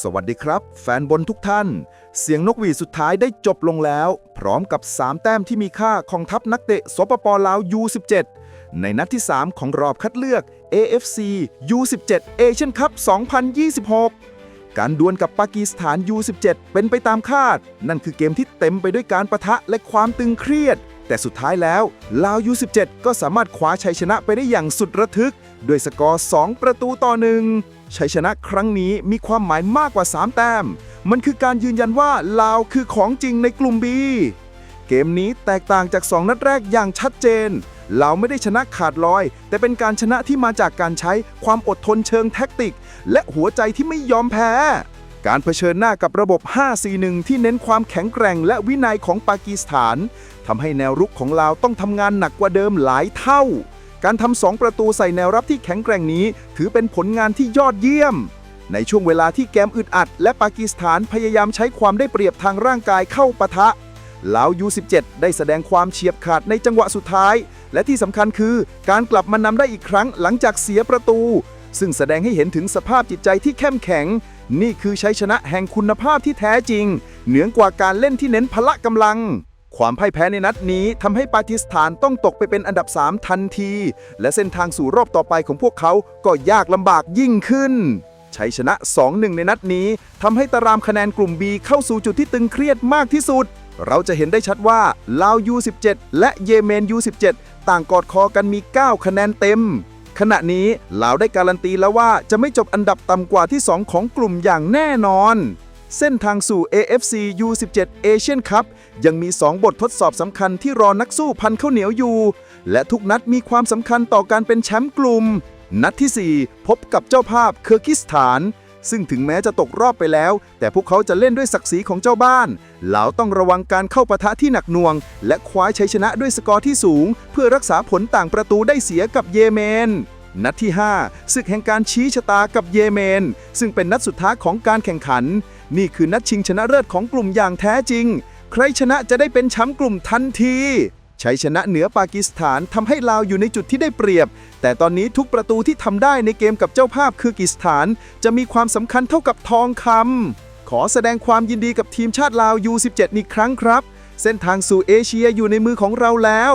สวัสดีครับ แฟนบอลทุกท่าน เสียงนกหวีดสุดท้ายได้จบลงแล้ว พร้อมกับ 3 แต้มที่มีค่าของทัพนักเตะสปปลาว U17 ในนัดที่ 3 ของรอบคัดเลือก AFC U17 Asian Cup 2026 การดวลกับปากีสถาน U17 เป็นไปตามคาด นั่นคือเกมที่เต็มไปด้วยการประทะและความตึงเครียด แต่สุดท้ายแล้วลาว U17 ก็สามารถคว้าชัยชนะไปได้อย่างสุดระทึก ด้วยสกอร์ 2 ประตูต่อหนึ่ง ชัยชนะครั้งนี้มีความหมายมากกว่า 3 แต้ม มันคือการยืนยันว่าลาวคือของจริงในกลุ่ม B เกมนี้แตกต่างจาก 2 นัดแรกอย่างชัดเจนเราไม่ได้ชนะขาดลอย แต่เป็นการชนะที่มาจากการใช้ความอดทนเชิงแท็กติก และหัวใจที่ไม่ยอมแพ้ การเผชิญหน้ากับระบบ 5-4-1 ที่เน้นความแข็งแกร่งและวินัยของปากีสถานทำให้แนวรุกของเราวต้องทำงานหนักกว่าเดิมหลายเท่า การทำสองประตูใส่แนวรับที่แข็งแกร่งนี้ ถือเป็นผลงานที่ยอดเยี่ยม ในช่วงเวลาที่แกมอึดอัด และปากีสถานพยายามใช้ความได้เปรียบทางร่างกายเข้าปะทะลาว U17 ได้แสดงความเฉียบขาดในจังหวะสุดท้าย และที่สำคัญคือการกลับมานำได้อีกครั้งหลังจากเสียประตู ซึ่งแสดงให้เห็นถึงสภาพจิตใจที่เข้มแข็ง นี่คือชัยชนะแห่งคุณภาพที่แท้จริง เหนือกว่าการเล่นที่เน้นพละกำลัง ความพ่ายแพ้ในนัดนี้ทำให้ปากีสถานต้องตกไปเป็นอันดับ 3 ทันที และเส้นทางสู่รอบต่อไปของพวกเขาก็ยากลำบากยิ่งขึ้นชัยชนะ 2-1 ในนัดนี้ทำให้ตารางคะแนนกลุ่ม B เข้าสู่จุดที่ตึงเครียดมากที่สุด เราจะเห็นได้ชัดว่าลาว U17 และเยเมน U17 ต่างกอดคอกันมี 9 คะแนนเต็ม ขณะนี้ลาวได้การันตีแล้วว่าจะไม่จบอันดับต่ำกว่าที่ 2 ของกลุ่มอย่างแน่นอน เส้นทางสู่ AFC U17 Asian Cup ยังมี 2 บททดสอบสำคัญที่รอนักสู้พันข้าวเหนียวอยู่ และทุกนัดมีความสำคัญต่อการเป็นแชมป์กลุ่ม นัดทีสี่4 พบกับเจ้าภาพเคอร์กิสถาน ซึ่งถึงแม้จะตกรอบไปแล้ว แต่พวกเขาจะเล่นด้วยศักดิ์ศรีของเจ้าบ้านลาต้องระวังการเข้าปะทะที่หนักหน่วง และคว้าชัยชนะด้วยสกอร์ที่สูง เพื่อรักษาผลต่างประตูได้เสียกับเยเมนนัดที่ 5 ศึกแห่งการชี้ชะตากับเยเมน ซึ่งเป็นนัดสุดท้ายของการแข่งขัน นี่คือนัดชิงชนะเลิศของกลุ่มอย่างแท้จริง ใครชนะจะได้เป็นแชมป์กลุ่มทันทีชัยชนะเหนือปากีสถานทำให้ลาวอยู่ในจุดที่ได้เปรียบ แต่ตอนนี้ทุกประตูที่ทำได้ในเกมกับเจ้าภาพคือกิสถาน จะมีความสำคัญเท่ากับทองคำขอแสดงความยินดีกับทีมชาติลาว U17 อีกครั้งครับ เส้นทางสู่เอเชียอยู่ในมือของเราแล้ว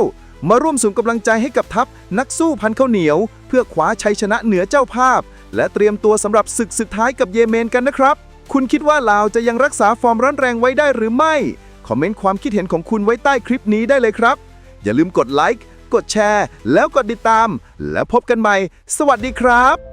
มาร่วมส่งกำลังใจให้กับทัพนักสู้พันข้าวเหนียว เพื่อคว้าชัยชนะเหนือเจ้าภาพ และเตรียมตัวสำหรับศึกสุดท้ายกับเยเมนกันนะครับ คุณคิดว่าลาวจะยังรักษาฟอร์มร้อนแรงไว้ได้หรือไม่ คอมเมนต์ความคิดเห็นของคุณไว้ใต้คลิปนี้ได้เลยครับ อย่าลืมกดไลค์ กดแชร์ แล้วกดติดตาม แล้วพบกันใหม่ สวัสดีครับ